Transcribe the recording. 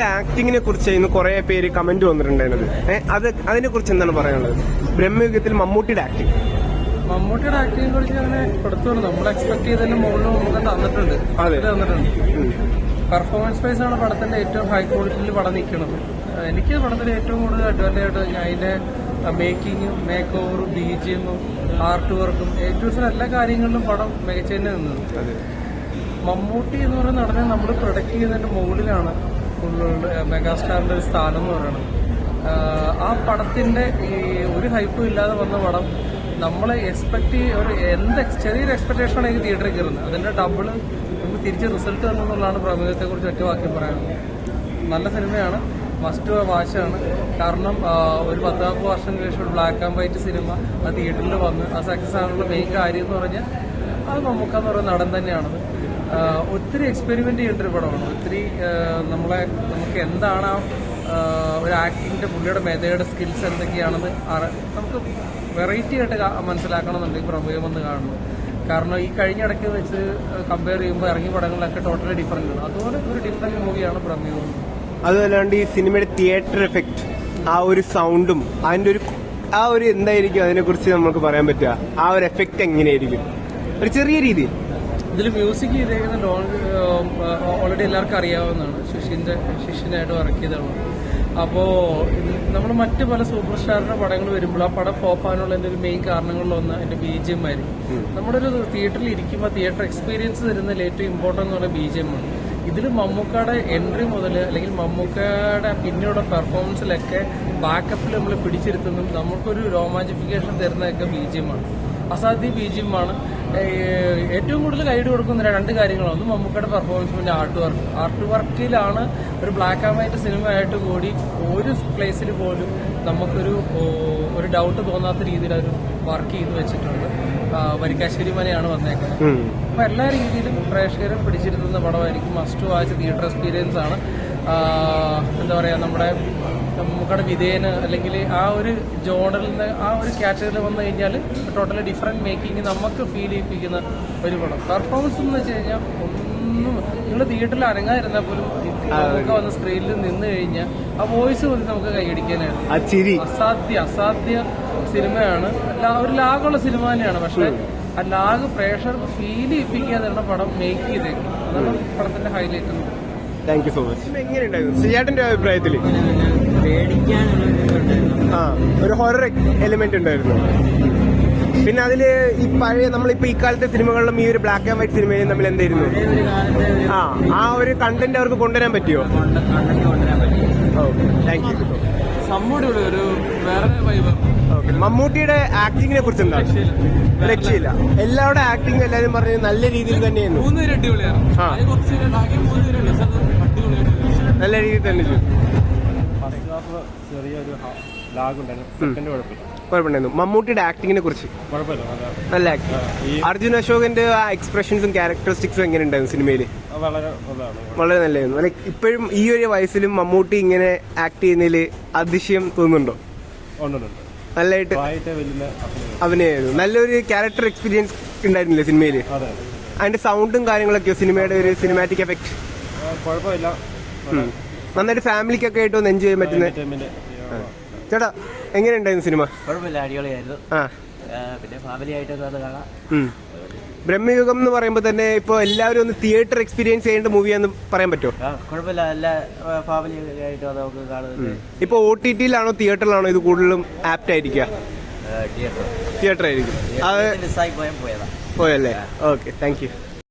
ആക്ടിങ്ങിനെ കുറിച്ച് ഇന്ന് കുറെ പേര് കമന്റ് വന്നിട്ടുണ്ടായിരുന്നത്. അത് അതിനെ കുറിച്ച് എന്താണ് പറയാനുള്ളത്? ബ്രഹ്മയുഗത്തിൽ മമ്മൂട്ടിയുടെ ആക്ടിങ് മമ്മൂട്ടിയുടെ ആക്ടിങ്ങിനെ കുറിച്ച് അങ്ങനെ കൊടുത്തോളൂ നമ്മൾ എക്സ്പെക്ട് ചെയ്തതിന്റെ മുകളിൽ നമുക്ക് തന്നിട്ടുണ്ട്. അതെ. തന്നിട്ടുണ്ട്. പെർഫോമൻസ് വൈസ് ആണ് പടത്തിന്റെ ഏറ്റവും ഹൈ ക്വാളിറ്റിയിൽ പടം നിൽക്കുന്നത്. എനിക്ക് പടത്തിൽ ഏറ്റവും കൂടുതൽ അഡ്വാന്റേജ് ആയിട്ട് ഞാൻ അതിന്റെ മേക്കിങ്ങും മേക്ക് ഓവറും ബി ജി എമ്മും ആർട്ട് വർക്കും ഏറ്റവും എല്ലാ കാര്യങ്ങളിലും പടം മികച്ച തന്നെ നിന്നത്. മമ്മൂട്ടി എന്ന് പറയുന്ന നടനെ നമ്മൾ പ്രൊഡക്റ്റ് ചെയ്യുന്നതിന്റെ മുകളിലാണ് ഫുള്ള് മെഗാസ്റ്റാറിന്റെ ഒരു സ്ഥാനം എന്ന് പറയുന്നത് ആ പടത്തിന്റെ ഈ ഒരു ഹൈപ്പും ഇല്ലാതെ വന്ന പടം നമ്മൾ എക്സ്പെക്ട് ഒരു എന്ത് ചെറിയൊരു എക്സ്പെക്ടേഷൻ ആണ് എനിക്ക് തിയേറ്ററിൽ കയറുന്നത്. അതിന്റെ ഡബിൾ നമുക്ക് തിരിച്ച് റിസൾട്ട് തന്നെന്നുള്ളതാണ് പ്രമേയത്തെ കുറിച്ച് ഒറ്റ വാക്യം പറയാനുള്ളത്. നല്ല സിനിമയാണ് മസ്റ്റ് വാശാണ് കാരണം ഒരു പത്ത് വർഷം ശേഷം ഒരു ബ്ലാക്ക് ആൻഡ് വൈറ്റ് സിനിമ ആ തിയേറ്ററിൽ വന്ന് ആ സക്സസ് ആണുള്ള മെയിൻ കാര്യം എന്ന് പറഞ്ഞാൽ അത് നമുക്കെന്ന് പറയുന്ന നടൻ തന്നെയാണത്. ഒത്തിരി എക്സ്പെരിമെന്റ് ചെയ്യേണ്ട ഒരു പടമാണ്. ഒത്തിരി നമ്മളെ നമുക്ക് എന്താണ് ഒരു ആക്ടിങ്ങിന്റെ പുള്ളിയുടെ മെതയുടെ സ്കിൽസ് എന്തൊക്കെയാണെന്ന് നമുക്ക് വെറൈറ്റി ആയിട്ട് മനസ്സിലാക്കണമെന്നുണ്ടെങ്കിൽ പ്രമേയം ഒന്ന് കാണണം കാരണം ഈ കഴിഞ്ഞ ഇടയ്ക്ക് വെച്ച് കമ്പയർ ചെയ്യുമ്പോൾ ഇറങ്ങിയ പടങ്ങളിലൊക്കെ ടോട്ടലി ഡിഫറെന്റ് ആണ്. അതുപോലെ ഒരു ഡിഫറെന്റ് മൂവിയാണ് പ്രമേയം. അതുമല്ലാണ്ട് ഈ സിനിമയുടെ തിയേറ്റർ എഫക്റ്റ് ആ ഒരു സൗണ്ടും അതിന്റെ ഒരു ആ ഒരു എന്തായിരിക്കും അതിനെ കുറിച്ച് നമുക്ക് പറയാൻ പറ്റുക? ആ ഒരു എഫക്റ്റ് എങ്ങനെയായിരിക്കും? ഒരു ചെറിയ രീതിയിൽ. ഇതിൽ മ്യൂസിക് ചെയ്തേക്കുന്ന ഡോൺ ഓൾറെഡി എല്ലാവർക്കും അറിയാവുന്നതാണ്. ശിഷിന്റെ ശിഷ്യനായിട്ട് വർക്ക് ചെയ്തതാണ്. അപ്പോൾ നമ്മൾ മറ്റ് പല സൂപ്പർ സ്റ്റാറിന്റെ പടങ്ങൾ വരുമ്പോൾ ആ പടം പോപ്പാനുള്ള എന്റെ ഒരു മെയിൻ കാരണങ്ങളിലൊന്ന് എന്റെ ബി ജി എം ആയിരിക്കും. നമ്മുടെ ഒരു തിയേറ്ററിൽ ഇരിക്കുമ്പോൾ തിയേറ്റർ എക്സ്പീരിയൻസ് തരുന്നതിൽ ഏറ്റവും ഇമ്പോർട്ടന്റ് എന്ന് പറയുന്നത് ബി ജി എം ആണ്. ഇതിൽ മമ്മൂക്കയുടെ എൻട്രി മുതൽ അല്ലെങ്കിൽ മമ്മൂക്കയുടെ പിന്നീട് പെർഫോമൻസിലൊക്കെ ബാക്കപ്പിൽ നമ്മൾ പിടിച്ചിരുത്തുന്നതും നമുക്കൊരു രോമാഞ്ചിഫിക്കേഷൻ തരുന്നതൊക്കെ ബി ജി എം ആണ്. അസാധ്യ ബി ജി എം ആണ് ഏറ്റവും കൂടുതൽ ഗൈഡ് കൊടുക്കുന്ന രണ്ട് കാര്യങ്ങളൊന്നും മമ്മൂക്കയുടെ പെർഫോമൻസ് പിന്നെ ആർട്ട് വർക്ക് ആർട്ട് വർക്കിലാണ് ഒരു ബ്ലാക്ക് ആൻഡ് വൈറ്റ് സിനിമ ആയിട്ട് കൂടി ഒരു പ്ലേസിൽ പോലും നമുക്കൊരു ഒരു ഡൗട്ട് തോന്നാത്ത രീതിയിൽ അവർ വർക്ക് ചെയ്ത് വെച്ചിട്ടുണ്ട്. വരിക്കാശ്ശേരി മനയാണ് വന്നേക്കുന്നത്. അപ്പൊ എല്ലാ രീതിയിലും പ്രേക്ഷകരെ പിടിച്ചിരുത്തുന്ന പടമായിരിക്കും. മസ്റ്റ് വാച്ച് തിയേറ്റർ എക്സ്പീരിയൻസ് ആണ്. എന്താ പറയാ നമ്മുടെ നമുക്കടെ വിധേയന് അല്ലെങ്കിൽ ആ ഒരു ജോണറിൽ നിന്ന് ആ ഒരു കാറ്റഗറിയിൽ വന്നു കഴിഞ്ഞാൽ ടോട്ടലി ഡിഫറെന്റ് മേക്കിംഗ് നമുക്ക് ഫീൽ ചെയ്യിപ്പിക്കുന്ന ഒരു പടം. പെർഫോമൻസ് എന്ന് വെച്ച് കഴിഞ്ഞാൽ ഒന്നും നിങ്ങൾ തിയേറ്ററിൽ അനങ്ങാതിരുന്നാൽ പോലും നമുക്ക് വന്ന സ്ക്രീനിൽ നിന്ന് കഴിഞ്ഞാൽ ആ വോയിസ് പോലും നമുക്ക് കൈയടിക്കാനായിരുന്നു. അസാധ്യ അസാധ്യ സിനിമയാണ്. ഒരു ലാഗുള്ള സിനിമ തന്നെയാണ്. പക്ഷെ ആ ലാഗ് പ്രേക്ഷകർക്ക് ഫീൽ ചെയ്യിപ്പിക്കാതെയാണ് പടം മേക്ക് ചെയ്തേക്കും. അതാണ് പടത്തിന്റെ highlight thank you so much എങ്ങനെയുണ്ടായിരുന്നു സിയാട്ടിന്റെ അഭിപ്രായത്തിൽ? ആ ഒരു ഹൊറർ എലിമെന്റ് ഉണ്ടായിരുന്നു. പിന്നെ അതിൽ ഈ പഴയ നമ്മളിപ്പോ ഇക്കാലത്തെ സിനിമകളിലും ഈ ഒരു ബ്ലാക്ക് ആൻഡ് വൈറ്റ് സിനിമയിലും തമ്മിൽ എന്തായിരുന്നു ആ ആ ഒരു കണ്ടന്റ് അവർക്ക് കൊണ്ടുവരാൻ പറ്റിയോ? താങ്ക് യു ഒരു വേറെ വൈബ്. മമ്മൂട്ടിയുടെ ആക്ടിങ്ങിനെ കുറിച്ച് എന്താ രക്ഷയില്ല. എല്ലാവരുടെ ആക്ടിങ് എല്ലാരും പറഞ്ഞു നല്ല രീതിയിൽ തന്നെയാണ് നല്ല രീതിയിൽ തന്നെ ചെയ്തു. ഫസ്റ്റ് ഹാഫ് ചെറിയൊരു ലാഗ് ഉണ്ടായിരുന്നു. സെക്കൻഡ് കുഴപ്പമില്ല. കുഴപ്പമുണ്ടായിരുന്നു മമ്മൂട്ടിയുടെ ആക്ടിങ്ങിനെ കുറിച്ച്. നല്ല ആക്ടിങ് അർജുൻ അശോകന്റെ ആ എക്സ്പ്രഷൻസും ക്യാരക്ടറിസ്റ്റിക്സും എങ്ങനെ ഉണ്ടായിരുന്നു സിനിമയിൽ വളരെ നല്ലതായിരുന്നു. ലൈക്ക് ഇപ്പോഴും ഈ ഒരു വയസ്സിലും മമ്മൂട്ടി ഇങ്ങനെ ആക്ട് ചെയ്യുന്നതിൽ അതിശയം തോന്നുന്നുണ്ടോ? നല്ലതായിട്ട് അഭിനയായിരുന്നു. നല്ലൊരു ക്യാരക്ടർ എക്സ്പീരിയൻസ് ഉണ്ടായിരുന്നില്ലേ സിനിമയിൽ അതെ അതെ. അതിന്റെ സൗണ്ടും കാര്യങ്ങളൊക്കെയോ സിനിമയുടെ ഒരു സിനിമാറ്റിക് എഫക്ട് കുഴപ്പമില്ല. നന്നായിട്ട് ഫാമിലിക്കൊക്കെ ആയിട്ട് ഒന്ന് എൻജോയ് ചെയ്യാൻ പറ്റുന്ന. ചേട്ടാ എങ്ങനെയുണ്ടായിരുന്നു സിനിമ? കുഴപ്പമില്ല അടിപൊളിയായിരുന്നു. ആ. പിന്നെ ഫാമിലി ആയിട്ടൊക്കെ അത് കാണാം. ബ്രഹ്മയുഗം എന്ന് പറയുമ്പോൾ തന്നെ ഇപ്പോൾ എല്ലാവരും ഒന്ന് തിയേറ്റർ എക്സ്പീരിയൻസ് ചെയ്യേണ്ട മൂവിയാന്ന് പറയാൻ പറ്റുമോ? കുഴപ്പമില്ല എല്ലാ ഫാമിലി ആയിട്ടും അത് നമുക്ക് കാണുന്നത്. ഇപ്പോൾ ഒ ടി ടിയിലാണോ തിയേറ്ററിലാണോ ഇത് കൂടുതലും ആപ്റ്റ് ആയിരിക്കുക? തിയേറ്റർ ആയിരിക്കും. അത് പോയല്ലേ ഓക്കെ താങ്ക് യു